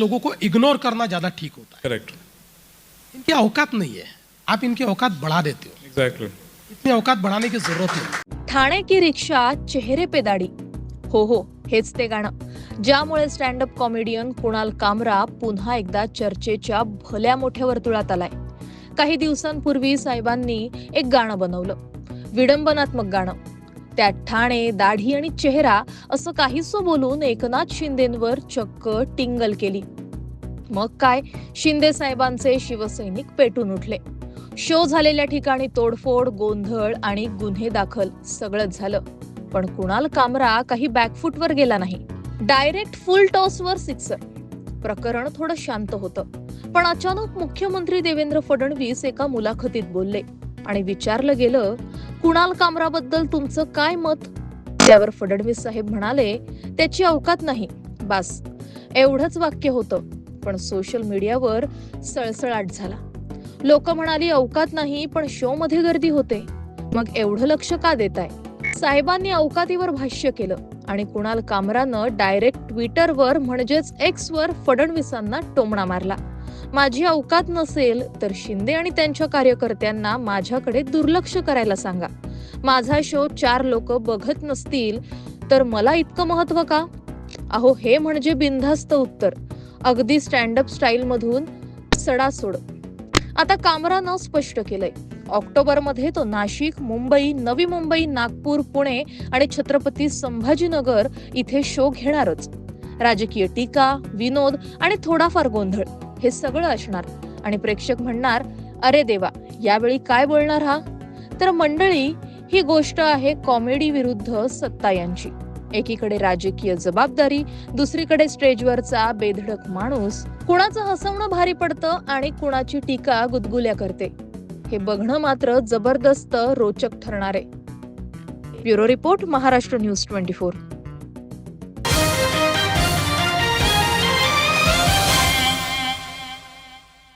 लोगों को इग्नोर करना ज्यादा ठीक होता करेक्ट है इनकी औकात नहीं है। आप इनकी औकात बढ़ा देते हो। एग्जैक्टली इतनी औकात बढ़ाने की जरूरत नहीं। ठाणे की रिक्षा चेहरे पे दाढी। हो हो हेच ते गाणं। ज्यामुळे स्टँडअप कॉमेडियन कुणाल कामरा पुन्हा एकदा चर्चेच्या भल्या मोठ्या वर्तुळात आलाय. काही दिवसांपूर्वी साहेबांनी एक गाणं बनवलं. विडंबनात्मक गाणं. त्यात ठाणे दाढी आणि चेहरा असं काहीसं बोलून एकनाथ शिंदेंवर चक्क टिंगल केली. मग काय? शिंदे साहेबांचे शिवसैनिक पेटून उठले. शो झालेल्या ठिकाणी तोडफोड गोंधळ आणि गुन्हे दाखल सगळंच झालं. पण कुणाल कामरा काही बॅकफुटवर गेला नाही. डायरेक्ट फुल टॉसवर सिक्सर प्रकरण थोडं शांत होतं. पण अचानक मुख्यमंत्री देवेंद्र फडणवीस एका मुलाखतीत बोलले आणि विचारलं गेलं कुणाल कामराबद्दल तुमचं काय मत? त्यावर फडणवीस साहेब म्हणाले त्याची अवकात नाही. बास. एवढंच वाक्य होतं पण सोशल मीडियावर सळसळाट झाला. लोक म्हणाली अवकात नाही पण शो मध्ये गर्दी होते. मग एवढं लक्ष का देताय? साहेबांनी अवकातीवर भाष्य केलं आणि कुणाल कामरानं डायरेक्ट ट्विटरवर म्हणजेच एक्स वर फडणवीसांना टोमणा मारला. माझी अवकात नसेल तर शिंदे आणि त्यांच्या कार्यकर्त्यांना माझ्याकडे दुर्लक्ष करायला सांगा. माझा शो चार लोक बघत नसतील तर मला इतकं महत्त्व का? अहो हे म्हणजे बिनधास्त उत्तर. अगदी स्टँडअप स्टाईल मधून सडासोड. आता कामरानं स्पष्ट केलंय. ऑक्टोबरमध्ये तो नाशिक मुंबई नवी मुंबई नागपूर पुणे आणि छत्रपती संभाजीनगर इथे शो घेणारच. राजकीय टीका विनोद आणि थोडाफार गोंधळ. हे सगळं असणार. आणि प्रेक्षक म्हणणार अरे देवा यावेळी काय बोलणार हा? तर मंडळी ही गोष्ट आहे कॉमेडी विरुद्ध सत्ता यांची. एकीकडे राजकीय जबाबदारी दुसरीकडे स्टेजवरचा बेधडक माणूस. कुणाचं हसवणं भारी पडतं आणि कुणाची टीका गुदगुल्या करते. हे बघणं मात्र जबरदस्त रोचक ठरणार आहे. Bureau report Maharashtra news twenty four.